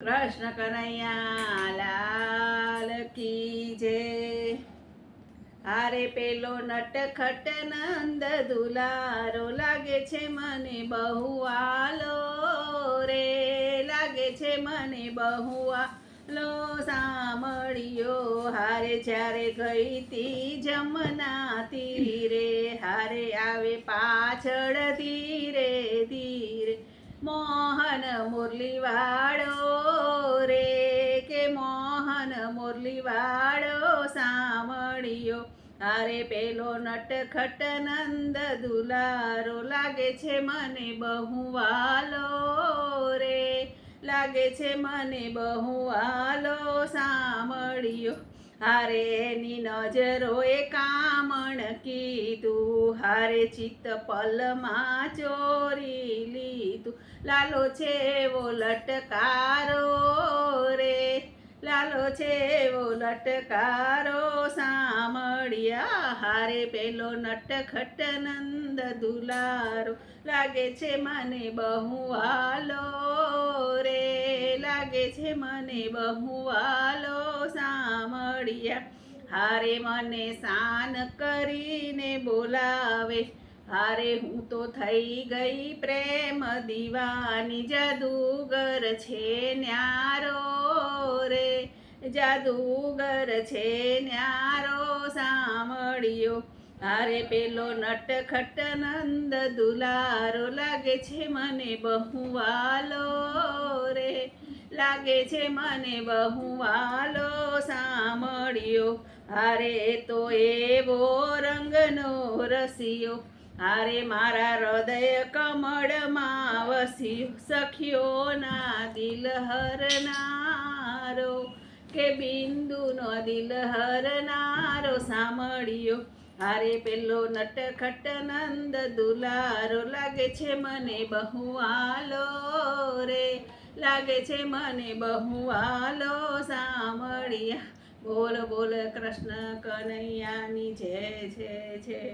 કૃષ્ણ કનૈયા, લાલ કી જય. હારે પેલો નટખટ નંદ દુલારો, લાગે છે મને બહુ આલો રે. લાગે છે મને બહુ આલો સાંભળ્યો. હારે જ્યારે ગઈ તી જમના તીરે હારે આવે પાછળ ધીરે ધીરે. મોહન મુરલી મુરલી વાળો સાંભળ્યો. અરે પેલો નટખટ નંદ દુલારો, લાગે છે મને બહુ વાલો રે. લાગે છે મને બહુ વાલો સાંભળ્યો. હારે એની નજરોએ કામણ કીધું. હારે ચિત્ત પલમાં ચોરી લીધું. લાલો છે એવો લટકારો રે. લાલો છે એવો નટકારો સાંભળ્યા હારે પેલો નટખટ નંદ દુલારો. લાગે છે મને બહુ વાલો રે, લાગે છે મને બહુ વાલો સાંભળ્યા. હારે મને સાન કરીને બોલાવે, હારે હું તો થઈ ગઈ પ્રેમ દીવાની. જાદુગર છે ન્યારો રે જાદુગર છે ન્યારો સાંભળ્યો. અરે પેલો નટખટ નંદ દુલારો લાગે છે મને બહુ વાલો રે. લાગે છે મને બહુ વાલો સાંભળ્યો. અરે તો એવો રંગનો રસિયો. હારે મારા હૃદય કમળમાં વસી સખીઓના દિલ હરનારો, કે બિંદુનો દિલ હરનારો સાંભળ્યો. હારે પેલો નટખટ નંદ દુલારો, લાગે છે મને બહુ આલો રે, લાગે છે મને બહુ આલો સાંભળ્યા બોલ બોલ કૃષ્ણ કનૈયાની જય જય જય.